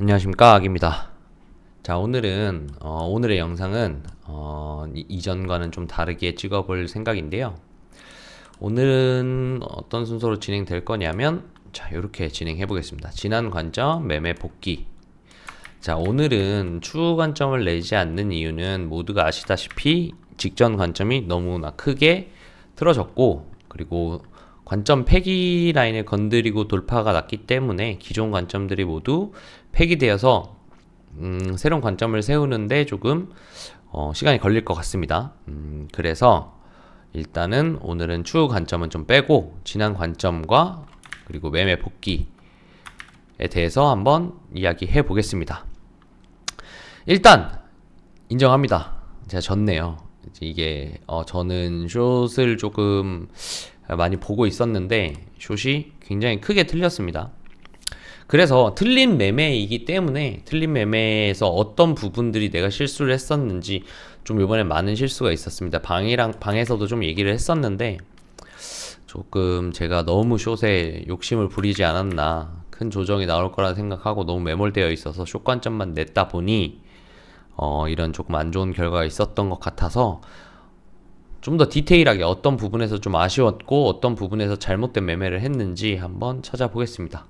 안녕하십니까 악입니다. 자 오늘은 어, 오늘의 영상은 어, 이- 이전과는 좀 다르게 찍어볼 생각인데요. 오늘은 어떤 순서로 진행될 거냐면 자 이렇게 진행해 보겠습니다. 지난 관점 매매 복귀. 자 오늘은 추후 관점을 내지 않는 이유는 모두가 아시다시피 직전 관점이 너무나 크게 틀어졌고 그리고 관점 폐기 라인을 건드리고 돌파가 났기 때문에 기존 관점들이 모두 폐기되어서 음, 새로운 관점을 세우는데 조금 어, 시간이 걸릴 것 같습니다. 음, 그래서 일단은 오늘은 추후 관점은 좀 빼고 지난 관점과 그리고 매매 복귀에 대해서 한번 이야기해 보겠습니다. 일단 인정합니다. 제가 졌네요. 이게 어, 저는 숏을 조금 많이 보고 있었는데 숏이 굉장히 크게 틀렸습니다. 그래서 틀린 매매이기 때문에 틀린 매매에서 어떤 부분들이 내가 실수를 했었는지 좀 이번에 많은 실수가 있었습니다. 방이랑 방에서도 좀 얘기를 했었는데 조금 제가 너무 숏에 욕심을 부리지 않았나 큰 조정이 나올 거라 생각하고 너무 매몰되어 있어서 숏 관점만 냈다 보니 어, 이런 조금 안 좋은 결과가 있었던 것 같아서 좀 더 디테일하게 어떤 부분에서 좀 아쉬웠고 어떤 부분에서 잘못된 매매를 했는지 한번 찾아보겠습니다.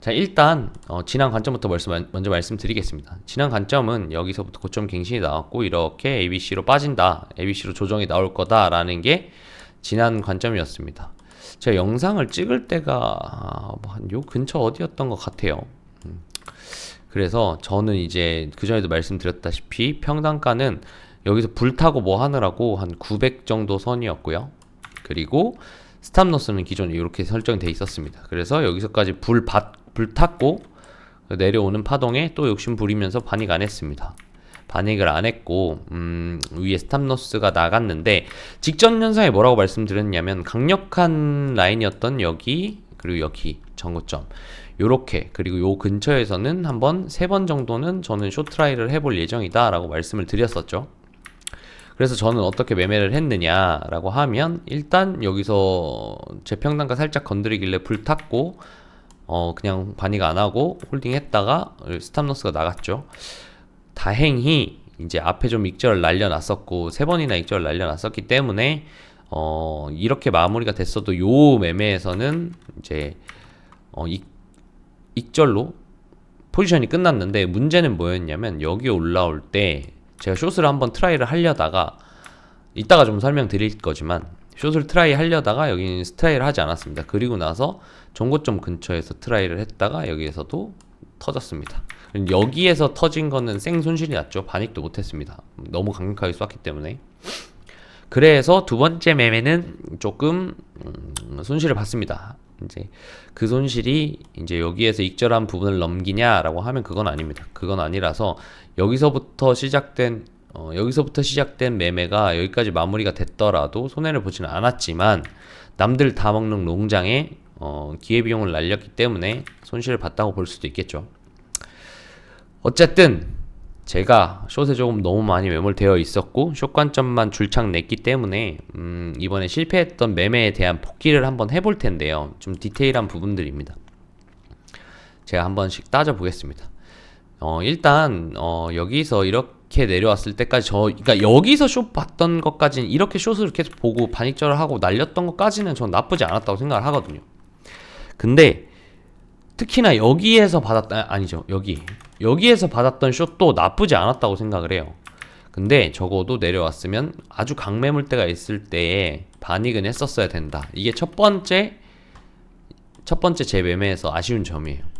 자 일단 어, 지난 관점부터 벌써 먼저 말씀드리겠습니다. 지난 관점은 여기서부터 고점 갱신이 나왔고 이렇게 ABC로 빠진다, ABC로 조정이 나올 거다라는 게 지난 관점이었습니다. 제가 영상을 찍을 때가 아, 뭐한요 근처 어디였던 것 같아요. 음. 그래서 저는 이제 그 전에도 말씀드렸다시피 평단가는 여기서 불타고 뭐 하느라고 한 900 정도 선이었고요. 그리고 스탑로스는 기존에 이렇게 설정돼 있었습니다. 그래서 여기서까지 불 받, 불 탔고 내려오는 파동에 또 욕심 부리면서 반익 안 했습니다. 반익을 안 했고 음, 위에 스탑로스가 나갔는데 직전 현상에 뭐라고 말씀드렸냐면 강력한 라인이었던 여기 그리고 여기 전고점 요렇게 그리고 요 근처에서는 한번 세 번 정도는 저는 쇼트라이를 해볼 예정이다 라고 말씀을 드렸었죠. 그래서 저는 어떻게 매매를 했느냐라고 하면 일단 여기서 재평단가 살짝 건드리길래 불 탔고 어 그냥 반익 안 하고 홀딩 했다가 스탑로스가 나갔죠. 다행히 이제 앞에 좀 익절을 날려놨었고 세 번이나 익절을 날려놨었기 때문에 어 이렇게 마무리가 됐어도 요 매매에서는 이제 어 익, 익절로 포지션이 끝났는데 문제는 뭐였냐면 여기 올라올 때 제가 숏을 한번 트라이를 하려다가 이따가 좀 설명드릴 거지만 숏을 트라이 하려다가 여기는 트라이를 하지 않았습니다. 그리고 나서 종고점 근처에서 트라이를 했다가 여기에서도 터졌습니다. 여기에서 터진 거는 생 손실이 났죠. 반익도 못했습니다. 너무 강력하게 쐈기 때문에. 그래서 두 번째 매매는 조금 음, 손실을 봤습니다. 이제 그 손실이 이제 여기에서 익절한 부분을 넘기냐라고 하면 그건 아닙니다. 그건 아니라서 여기서부터 시작된 어, 여기서부터 시작된 매매가 여기까지 마무리가 됐더라도 손해를 보지는 않았지만 남들 다 먹는 농장에 어, 기회비용을 날렸기 때문에 손실을 봤다고 볼 수도 있겠죠. 어쨌든 제가 숏에 조금 너무 많이 매몰되어 있었고 숏 관점만 줄창 냈기 때문에 음, 이번에 실패했던 매매에 대한 복귀를 한번 해볼 텐데요. 좀 디테일한 부분들입니다. 제가 한 번씩 따져 보겠습니다. 어, 일단 어, 여기서 이렇게 내려왔을 때까지 저 그러니까 여기서 숏 봤던 것까지는 이렇게 숏을 계속 보고 반익절을 하고 날렸던 것까지는 전 나쁘지 않았다고 생각을 하거든요. 근데 특히나 여기에서 받았다 아, 아니죠 여기 여기에서 받았던 숏도 나쁘지 않았다고 생각을 해요. 근데 적어도 내려왔으면 아주 강매물대가 있을 때에 반익은 했었어야 된다. 이게 첫 번째 첫 번째 제 매매에서 아쉬운 점이에요.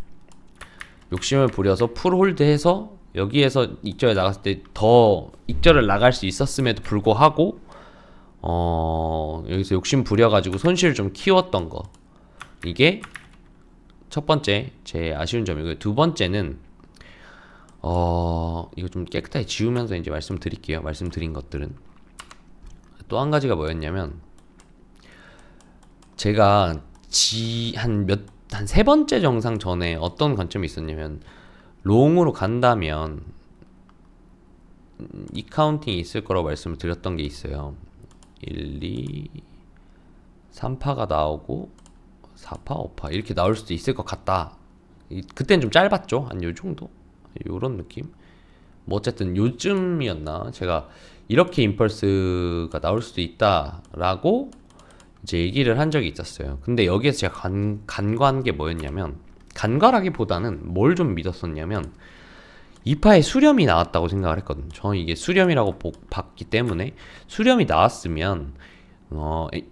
욕심을 부려서 풀 홀드해서 여기에서 익절에 나갔을 때 더 익절을 나갈 수 있었음에도 불구하고 어 여기서 욕심 부려가지고 손실을 좀 키웠던 거 이게 첫 번째 제 아쉬운 점이고요. 두 번째는 어 이거 좀 깨끗하게 지우면서 이제 말씀드릴게요. 말씀드린 것들은 또 한 가지가 뭐였냐면 제가 지 한 몇 한 세 번째 정상 전에 어떤 관점이 있었냐면 롱으로 간다면 음, 이 카운팅이 있을 거라고 말씀을 드렸던 게 있어요. 1, 2, 3파가 나오고 4파, 5파 이렇게 나올 수도 있을 것 같다. 이- 그때는 좀 짧았죠. 한 요 정도. 요런 느낌. 뭐 어쨌든 요즘이었나 제가 이렇게 임펄스가 나올 수도 있다라고 이제 얘기를 한 적이 있었어요. 근데 여기에서 제가 간, 간과한 게 뭐였냐면 간과라기보다는 뭘 좀 믿었었냐면 이파에 수렴이 나왔다고 생각을 했거든요. 저는 이게 수렴이라고 보- 봤기 때문에 수렴이 나왔으면 어, 에-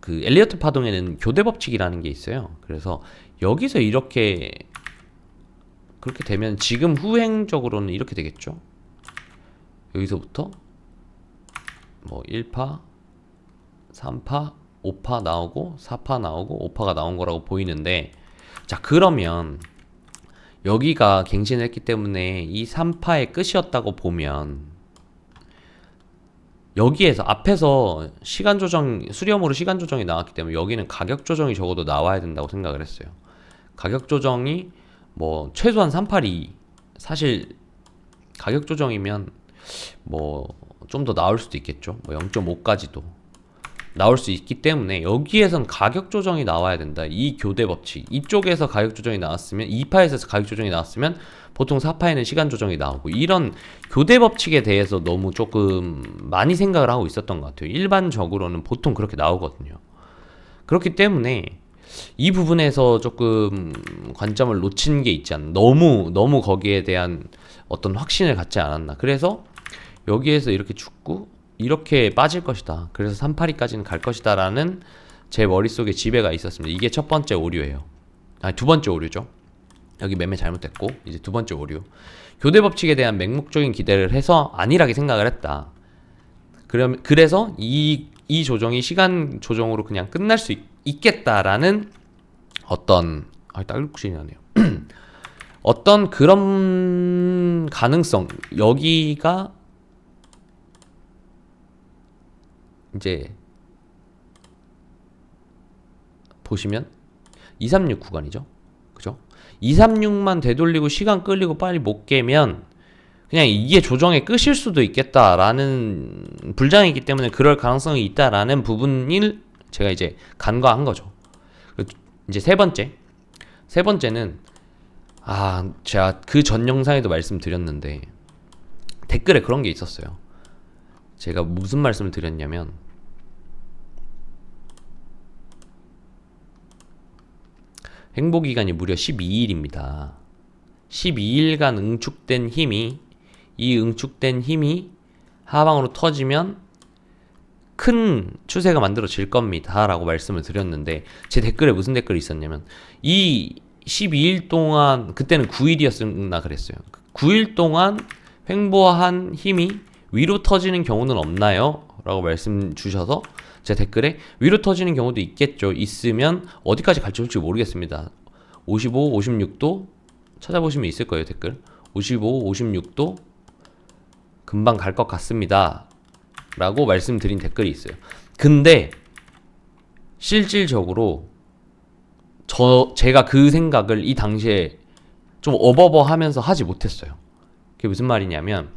그 엘리어트 파동에는 교대 법칙이라는 게 있어요. 그래서 여기서 이렇게 그렇게 되면 지금 후행적으로는 이렇게 되겠죠. 여기서부터 뭐 1파, 3파, 5파 나오고 4파 나오고 5파가 나온 거라고 보이는데 자 그러면 여기가 갱신을 했기 때문에 이 3파의 끝이었다고 보면 여기에서 앞에서 시간 조정 수렴으로 시간 조정이 나왔기 때문에 여기는 가격 조정이 적어도 나와야 된다고 생각을 했어요. 가격 조정이 뭐 최소한 382 사실 가격 조정이면 뭐 좀 더 나올 수도 있겠죠. 뭐 0.5까지도 나올 수 있기 때문에 여기에선 가격 조정이 나와야 된다. 이 교대 법칙 이쪽에서 가격 조정이 나왔으면 2파에서 가격 조정이 나왔으면 보통 4파에는 시간 조정이 나오고 이런 교대 법칙에 대해서 너무 조금 많이 생각을 하고 있었던 것 같아요. 일반적으로는 보통 그렇게 나오거든요. 그렇기 때문에 이 부분에서 조금 관점을 놓친 게 있지 않나. 너무 너무 거기에 대한 어떤 확신을 갖지 않았나. 그래서 여기에서 이렇게 죽고 이렇게 빠질 것이다. 그래서 382까지는 갈 것이다 라는 제 머릿속에 지배가 있었습니다. 이게 첫 번째 오류예요. 아니 두 번째 오류죠. 여기 매매 잘못됐고 이제 두 번째 오류. 교대 법칙에 대한 맹목적인 기대를 해서 안일하게 생각을 했다. 그럼 그래서 이, 이 조정이 시간 조정으로 그냥 끝날 수 있, 있겠다라는 어떤 아 딸꾹질이 나네요. 어떤 그런 가능성 여기가 이제 보시면 236 구간이죠. 그죠? 236만 되돌리고 시간 끌리고 빨리 못 깨면 그냥 이게 조정의 끝일 수도 있겠다라는 불장이기 때문에 그럴 가능성이 있다라는 부분을 제가 이제 간과한 거죠. 그리고 이제 세 번째. 세 번째는 아, 제가 그 전 영상에도 말씀드렸는데 댓글에 그런 게 있었어요. 제가 무슨 말씀을 드렸냐면 행보 기간이 무려 12일입니다. 12일간 응축된 힘이 이 응축된 힘이 하방으로 터지면 큰 추세가 만들어질 겁니다 라고 말씀을 드렸는데 제 댓글에 무슨 댓글이 있었냐면 이 12일 동안 그때는 9일이었나 그랬어요. 9일 동안 횡보한 힘이 위로 터지는 경우는 없나요? 라고 말씀 주셔서 제 댓글에 위로 터지는 경우도 있겠죠. 있으면 어디까지 갈지 솔직히 모르겠습니다. 55, 56도 찾아보시면 있을 거예요, 댓글. 55, 56도 금방 갈 것 같습니다. 라고 말씀드린 댓글이 있어요. 근데 실질적으로 저 제가 그 생각을 이 당시에 좀 어버버 하면서 하지 못했어요. 그게 무슨 말이냐면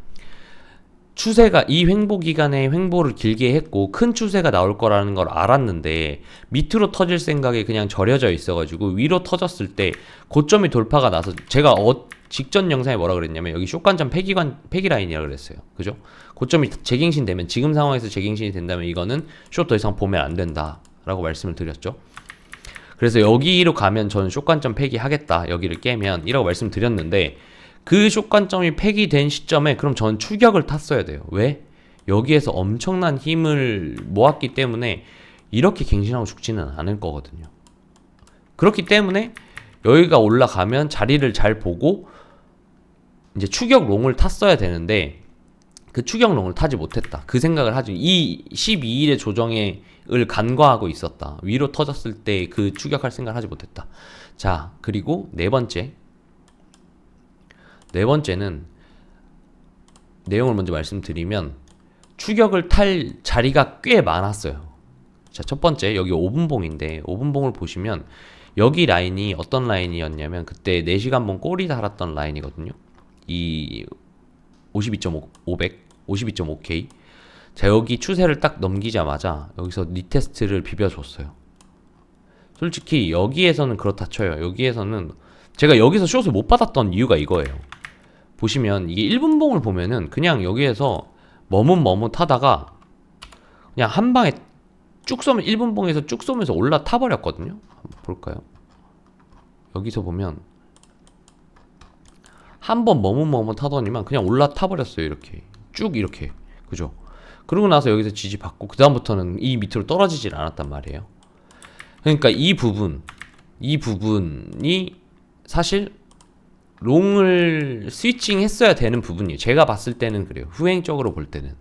추세가 이 횡보 기간에 횡보를 길게 했고 큰 추세가 나올 거라는 걸 알았는데 밑으로 터질 생각에 그냥 절여져 있어가지고 위로 터졌을 때 고점이 돌파가 나서 제가 어, 직전 영상에 뭐라 그랬냐면 여기 쇼관점 폐기관 폐기 라인이라 그랬어요. 그죠? 고점이 재갱신 되면 지금 상황에서 재갱신이 된다면 이거는 쇼더 이상 보면 안 된다라고 말씀을 드렸죠. 그래서 여기로 가면 저는 쇼관점 폐기하겠다. 여기를 깨면 이라고 말씀드렸는데 그 쇼관점이 폐기된 시점에 그럼 저는 추격을 탔어야 돼요. 왜? 여기에서 엄청난 힘을 모았기 때문에 이렇게 갱신하고 죽지는 않을 거거든요. 그렇기 때문에 여기가 올라가면 자리를 잘 보고 이제 추격 롱을 탔어야 되는데 그 추격 롱을 타지 못했다. 그 생각을 하죠. 이 12일의 조정을 간과하고 있었다. 위로 터졌을 때 그 추격할 생각을 하지 못했다. 자, 그리고 네 번째. 네 번째는 내용을 먼저 말씀드리면 추격을 탈 자리가 꽤 많았어요. 자, 첫 번째 여기 5분봉인데 5분봉을 보시면 여기 라인이 어떤 라인이었냐면 그때 4시간 봉 꼬리 달았던 라인이거든요. 이 52.500, 52.5K. 자, 여기 추세를 딱 넘기자마자 여기서 리테스트를 비벼줬어요. 솔직히 여기에서는 그렇다 쳐요. 여기에서는 제가 여기서 숏을 못 받았던 이유가 이거예요. 보시면 이게 1분봉을 보면은 그냥 여기에서 머뭇머뭇 하다가 그냥 한 방에 쭉 쏘면 1분봉에서 쭉 쏘면서 올라타 버렸거든요. 한번 볼까요? 여기서 보면 한 번 머뭇머뭇 하더니만 그냥 올라타 버렸어요. 이렇게 쭉 이렇게 그죠? 그러고 나서 여기서 지지 받고 그 다음부터는 이 밑으로 떨어지질 않았단 말이에요. 그러니까 이 부분 이 부분이 사실 롱을 스위칭 했어야 되는 부분이에요. 제가 봤을 때는 그래요. 후행적으로 볼 때는.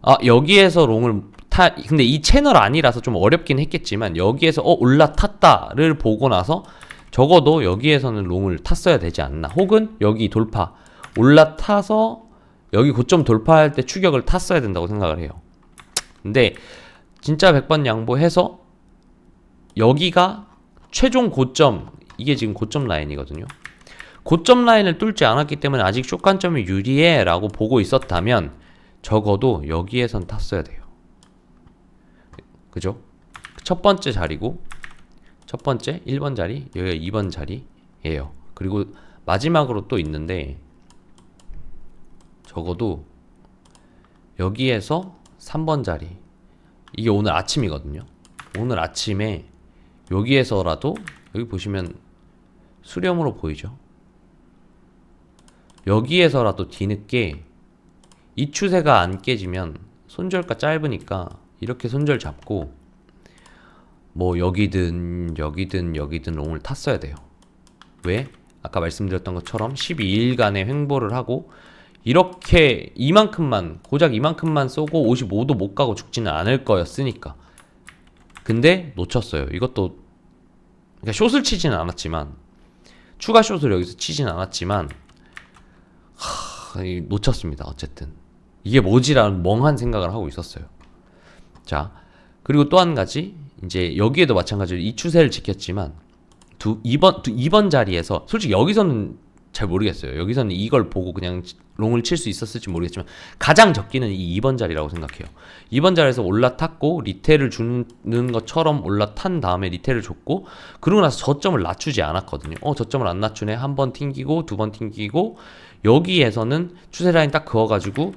아, 여기에서 롱을 타, 근데 이 채널 아니라서 좀 어렵긴 했겠지만, 여기에서 어, 올라탔다를 보고 나서 적어도 여기에서는 롱을 탔어야 되지 않나. 혹은 여기 돌파. 올라타서 여기 고점 돌파할 때 추격을 탔어야 된다고 생각을 해요. 근데 진짜 100번 양보해서 여기가 최종 고점, 이게 지금 고점 라인이거든요. 고점 라인을 뚫지 않았기 때문에 아직 쇼관점이 유리해 라고 보고 있었다면 적어도 여기에선 탔어야 돼요. 그죠? 첫 번째 자리고 첫 번째 1번 자리 여기가 2번 자리예요. 그리고 마지막으로 또 있는데 적어도 여기에서 3번 자리 이게 오늘 아침이거든요. 오늘 아침에 여기에서라도 여기 보시면 수렴으로 보이죠? 여기에서라도 뒤늦게 이 추세가 안 깨지면 손절가 짧으니까 이렇게 손절 잡고 뭐 여기든 여기든 여기든 롱을 탔어야 돼요. 왜? 아까 말씀드렸던 것처럼 12일간의 횡보를 하고 이렇게 이만큼만 고작 이만큼만 쏘고 55도 못 가고 죽지는 않을 거였으니까. 근데 놓쳤어요. 이것도 그러니까 숏을 치지는 않았지만 추가 숏을 여기서 치진 않았지만 하, 이 놓쳤습니다. 어쨌든 이게 뭐지라는 멍한 생각을 하고 있었어요. 자 그리고 또 한 가지 이제 여기에도 마찬가지로 이 추세를 지켰지만 두 2번 두 2번 자리에서 솔직히 여기서는 잘 모르겠어요. 여기서는 이걸 보고 그냥 롱을 칠 수 있었을지 모르겠지만 가장 적기는 이 2번 자리라고 생각해요. 2번 자리에서 올라탔고 리테를 주는 것처럼 올라탄 다음에 리테를 줬고 그러고 나서 저점을 낮추지 않았거든요. 어 저점을 안 낮추네. 한 번 튕기고 두 번 튕기고 여기에서는 추세 라인 딱 그어가지고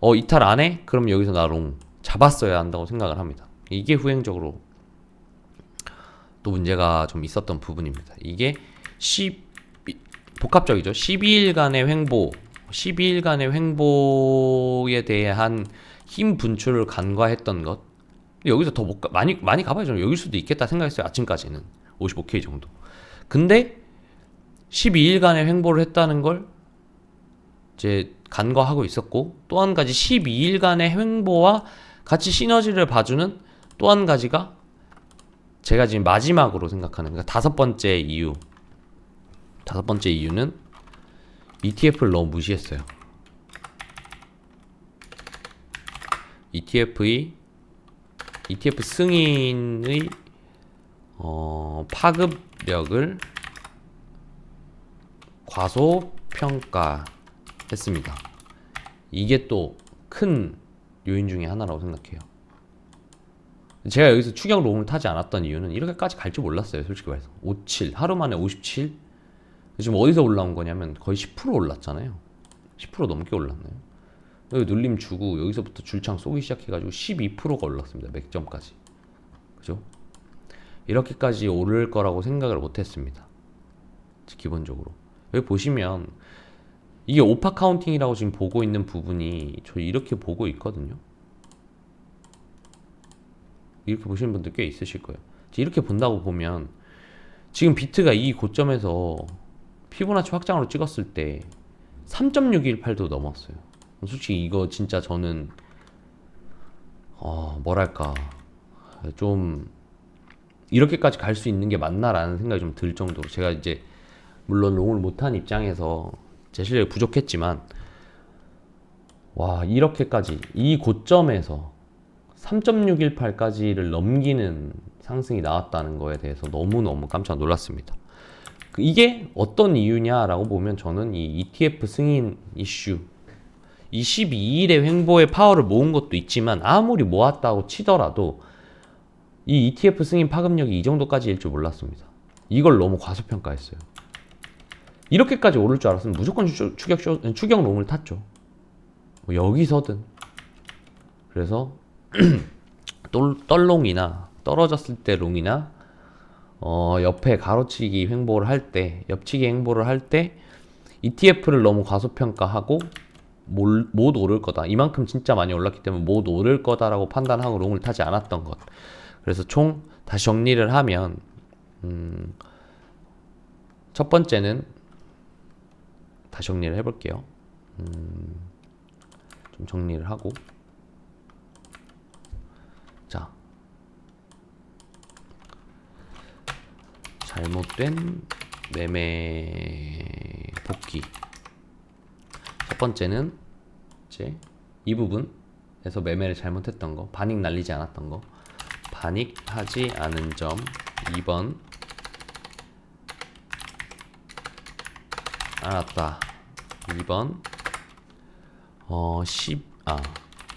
어 이탈 안 해? 그럼 여기서 나롱 잡았어야 한다고 생각을 합니다. 이게 후행적으로 또 문제가 좀 있었던 부분입니다. 이게 10 복합적이죠. 12일간의 횡보, 12일간의 횡보에 대한 힘 분출을 간과했던 것. 여기서 더 못 가, 많이 많이 가봐야죠. 여길 수도 있겠다 생각했어요. 아침까지는 55K 정도. 근데 12일간의 횡보를 했다는 걸 이제 간과하고 있었고 또 한 가지 12일간의 횡보와 같이 시너지를 봐주는 또 한 가지가 제가 지금 마지막으로 생각하는 그러니까 다섯 번째 이유 다섯 번째 이유는 ETF를 너무 무시했어요. ETF의 ETF 승인의 어, 파급력을 과소평가 했습니다. 이게 또 큰 요인 중에 하나라고 생각해요. 제가 여기서 추격 롱을 타지 않았던 이유는 이렇게까지 갈 줄 몰랐어요. 솔직히 말해서 57 하루 만에 57 지금 어디서 올라온 거냐면 거의 10% 올랐잖아요. 10% 넘게 올랐나요? 여기 눌림 주고 여기서부터 줄창 쏘기 시작해가지고 12%가 올랐습니다. 맥점까지. 그죠? 이렇게까지 오를 거라고 생각을 못했습니다. 기본적으로. 여기 보시면 이게 오파 카운팅이라고 지금 보고 있는 부분이 저 이렇게 보고 있거든요. 이렇게 보시는 분들 꽤 있으실 거예요. 이렇게 본다고 보면 지금 비트가 이 고점에서 피보나치 확장으로 찍었을 때 3.618도 넘었어요. 솔직히 이거 진짜 저는 어, 뭐랄까 좀 이렇게까지 갈 수 있는 게 맞나라는 생각이 좀 들 정도로 제가 이제 물론 롱을 못한 입장에서 제 실력이 부족했지만 와 이렇게까지 이 고점에서 3.618까지를 넘기는 상승이 나왔다는 거에 대해서 너무너무 깜짝 놀랐습니다. 그 이게 어떤 이유냐라고 보면 저는 이 ETF 승인 이슈, 22일의 횡보의 파워를 모은 것도 있지만 아무리 모았다고 치더라도 이 ETF 승인 파급력이 이 정도까지일 줄 몰랐습니다. 이걸 너무 과소평가했어요. 이렇게까지 오를 줄 알았으면 무조건 추- 추격 쇼, 추격 롱을 탔죠. 뭐 여기서든. 그래서 똘, 떨롱이나 떨어졌을 때 롱이나 어, 옆에 가로치기 횡보를 할 때, 옆치기 횡보를 할 때 ETF를 너무 과소평가하고 몰- 못 오를 거다. 이만큼 진짜 많이 올랐기 때문에 못 오를 거다라고 판단하고 롱을 타지 않았던 것. 그래서 총 다시 정리를 하면 음, 첫 번째는 다시 정리를 해볼게요. 음, 좀 정리를 하고. 자. 잘못된 매매 복귀. 첫 번째는 이제 이 부분에서 매매를 잘못했던 거 반익 날리지 않았던 거 반익하지 않은 점 2번. 알았다 2번 어, 10, 아,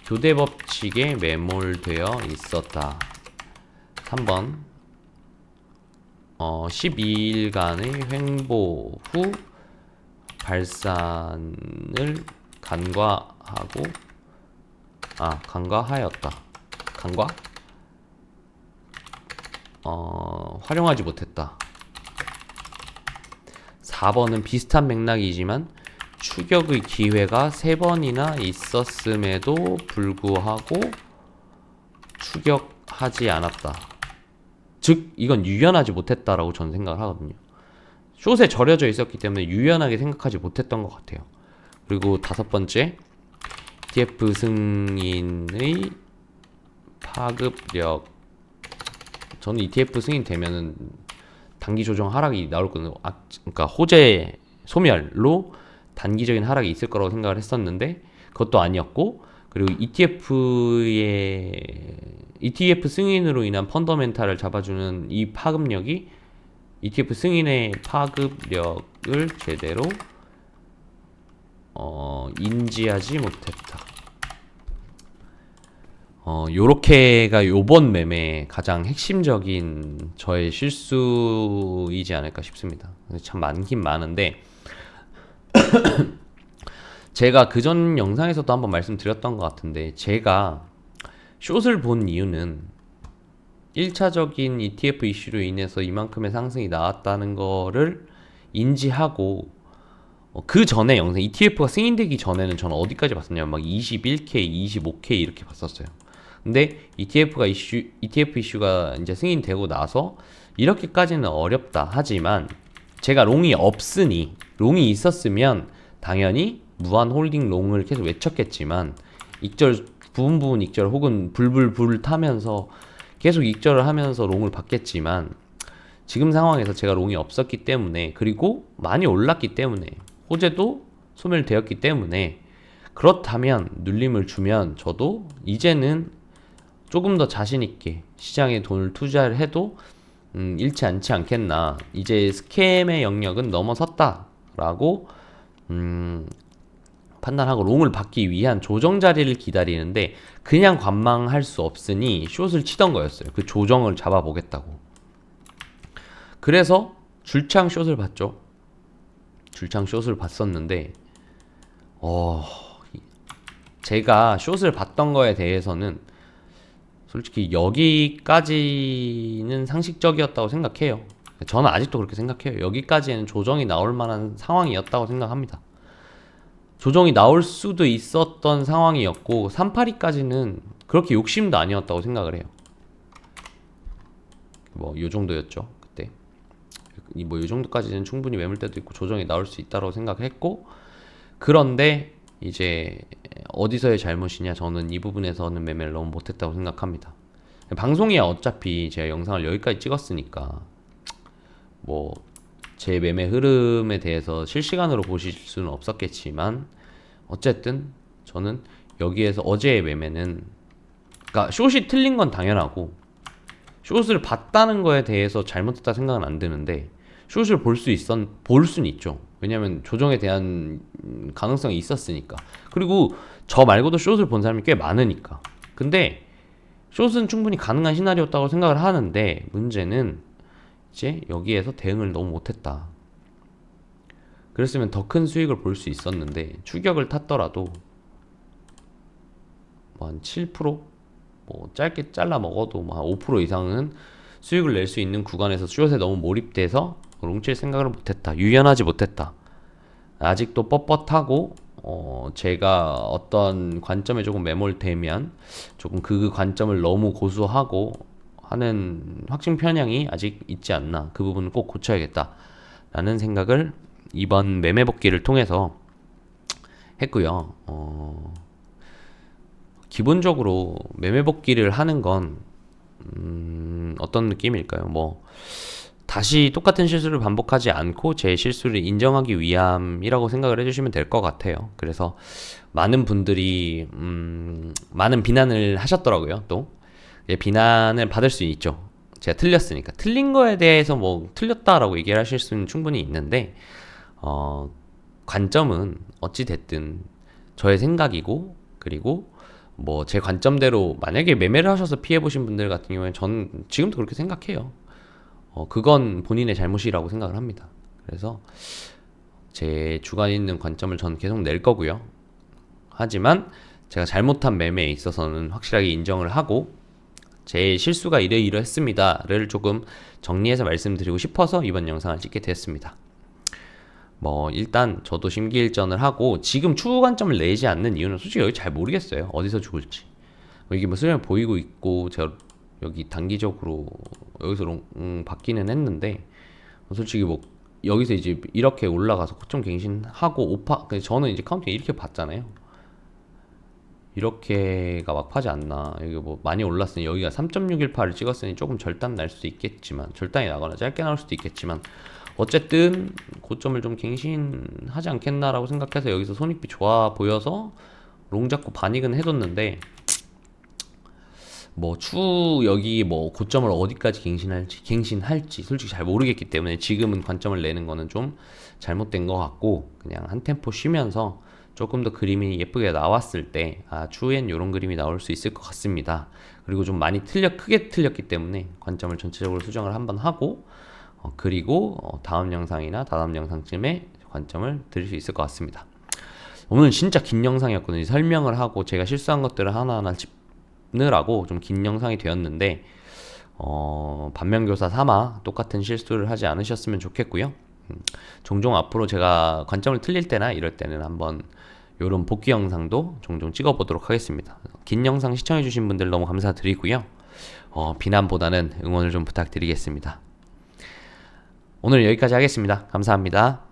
교대 법칙에 매몰되어 있었다. 3번, 어, 12일간의 횡보 후 발산을 간과하고, 아, 간과하였다. 간과? 어, 활용하지 못했다. 4번은 비슷한 맥락이지만 추격의 기회가 세 번이나 있었음에도 불구하고 추격하지 않았다. 즉, 이건 유연하지 못했다라고 저는 생각을 하거든요. 숏에 절여져 있었기 때문에 유연하게 생각하지 못했던 것 같아요. 그리고 다섯 번째, ETF 승인의 파급력. 저는 ETF 승인 되면은 단기 조정 하락이 나올 거는, 아, 그러니까 호재 소멸로 단기적인 하락이 있을 거라고 생각을 했었는데 그것도 아니었고 그리고 ETF의 ETF 승인으로 인한 펀더멘탈을 잡아주는 이 파급력이 ETF 승인의 파급력을 제대로 어, 인지하지 못했다. 어, 요렇게가 요번 매매의 가장 핵심적인 저의 실수이지 않을까 싶습니다. 참 많긴 많은데 제가 그 전 영상에서도 한번 말씀드렸던 것 같은데 제가 숏을 본 이유는 1차적인 ETF 이슈로 인해서 이만큼의 상승이 나왔다는 거를 인지하고 어, 그 전에 영상 ETF가 승인되기 전에는 저는 어디까지 봤었냐면 막 21K, 25K 이렇게 봤었어요. 근데 ETF가 이슈 ETF 이슈가 이제 승인되고 나서 이렇게까지는 어렵다 하지만 제가 롱이 없으니 롱이 있었으면 당연히 무한 홀딩 롱을 계속 외쳤겠지만 익절 부분 부분 익절 혹은 불불불 타면서 계속 익절을 하면서 롱을 받겠지만 지금 상황에서 제가 롱이 없었기 때문에 그리고 많이 올랐기 때문에 호재도 소멸되었기 때문에 그렇다면 눌림을 주면 저도 이제는 조금 더 자신 있게 시장에 돈을 투자를 해도 음, 잃지 않지 않겠나. 이제 스캠의 영역은 넘어섰다 라고 음, 판단하고 롱을 받기 위한 조정 자리를 기다리는데 그냥 관망할 수 없으니 숏을 치던 거였어요. 그 조정을 잡아보겠다고. 그래서 줄창 숏을 봤죠. 줄창 숏을 봤었는데 어 제가 숏을 봤던 거에 대해서는 솔직히 여기까지는 상식적이었다고 생각해요. 저는 아직도 그렇게 생각해요. 여기까지는 조정이 나올 만한 상황이었다고 생각합니다. 조정이 나올 수도 있었던 상황이었고 382까지는 그렇게 욕심도 아니었다고 생각을 해요. 뭐 요 정도였죠 그때. 뭐요 정도까지는 충분히 매물대도 있고 조정이 나올 수 있다고 생각했고 그런데 이제 어디서의 잘못이냐 저는 이 부분에서는 매매를 너무 못했다고 생각합니다. 방송이야 어차피 제가 영상을 여기까지 찍었으니까 뭐 제 매매 흐름에 대해서 실시간으로 보실 수는 없었겠지만 어쨌든 저는 여기에서 어제의 매매는 그러니까 숏이 틀린 건 당연하고 숏을 봤다는 거에 대해서 잘못했다 생각은 안 드는데 숏을 볼 수 있었 볼 수는 있죠. 왜냐면 조정에 대한 음, 가능성이 있었으니까. 그리고 저 말고도 숏을 본 사람이 꽤 많으니까. 근데 숏은 충분히 가능한 시나리오였다고 생각을 하는데 문제는 이제 여기에서 대응을 너무 못했다. 그랬으면 더 큰 수익을 볼 수 있었는데 추격을 탔더라도 뭐 한 7%? 뭐 짧게 잘라 먹어도 뭐 한 5% 이상은 수익을 낼 수 있는 구간에서 숏에 너무 몰입돼서 롱칠 생각을 못했다. 유연하지 못했다. 아직도 뻣뻣하고 어 제가 어떤 관점에 조금 매몰되면 조금 그 관점을 너무 고수하고 하는 확신 편향이 아직 있지 않나 그 부분을 꼭 고쳐야겠다 라는 생각을 이번 매매 복귀를 통해서 했고요 어 기본적으로 매매 복귀를 하는 건 음, 어떤 느낌일까요? 뭐 다시 똑같은 실수를 반복하지 않고 제 실수를 인정하기 위함이라고 생각을 해주시면 될 것 같아요. 그래서 많은 분들이 음, 많은 비난을 하셨더라고요. 또 예, 비난을 받을 수 있죠. 제가 틀렸으니까 틀린 거에 대해서 뭐 틀렸다라고 얘기를 하실 수는 충분히 있는데 어, 관점은 어찌 됐든 저의 생각이고 그리고 뭐 제 관점대로 만약에 매매를 하셔서 피해 보신 분들 같은 경우에 전 지금도 그렇게 생각해요. 어, 그건 본인의 잘못이라고 생각을 합니다. 그래서 제 주관에 있는 관점을 전 계속 낼 거고요. 하지만 제가 잘못한 매매에 있어서는 확실하게 인정을 하고 제 실수가 이러이러했습니다를 조금 정리해서 말씀드리고 싶어서 이번 영상을 찍게 되었습니다. 뭐 일단 저도 심기일전을 하고 지금 추후 관점을 내지 않는 이유는 솔직히 여기 잘 모르겠어요. 어디서 죽을지. 뭐 이게 뭐 수렴 보이고 있고 제가 여기 단기적으로 여기서 롱, 음, 받기는 했는데 솔직히 뭐 여기서 이제 이렇게 올라가서 고점 갱신하고 오파 저는 이제 카운팅 이렇게 봤잖아요. 이렇게가 막파지 않나. 여기 뭐 많이 올랐으니 여기가 3.618을 찍었으니 조금 절단 날 수도 있겠지만 절단이 나거나 짧게 나올 수도 있겠지만 어쨌든 고점을 좀 갱신하지 않겠나라고 생각해서 여기서 손익비 좋아 보여서 롱 잡고 반익은 해뒀는데 뭐추 여기 뭐 고점을 어디까지 갱신할지 갱신할지 솔직히 잘 모르겠기 때문에 지금은 관점을 내는 거는 좀 잘못된 것 같고 그냥 한 템포 쉬면서 조금 더 그림이 예쁘게 나왔을 때 아, 추후엔 이런 그림이 나올 수 있을 것 같습니다. 그리고 좀 많이 틀려 크게 틀렸기 때문에 관점을 전체적으로 수정을 한번 하고 어, 그리고 어, 다음 영상이나 다음 영상쯤에 관점을 드릴 수 있을 것 같습니다. 오늘 진짜 긴 영상이었거든요. 설명을 하고 제가 실수한 것들을 하나하나 짚느라고 좀 긴 영상이 되었는데 어, 반면교사 삼아 똑같은 실수를 하지 않으셨으면 좋겠고요. 음, 종종 앞으로 제가 관점을 틀릴 때나 이럴 때는 한번 이런 복귀 영상도 종종 찍어보도록 하겠습니다. 긴 영상 시청해주신 분들 너무 감사드리고요. 어, 비난보다는 응원을 좀 부탁드리겠습니다. 오늘 여기까지 하겠습니다. 감사합니다.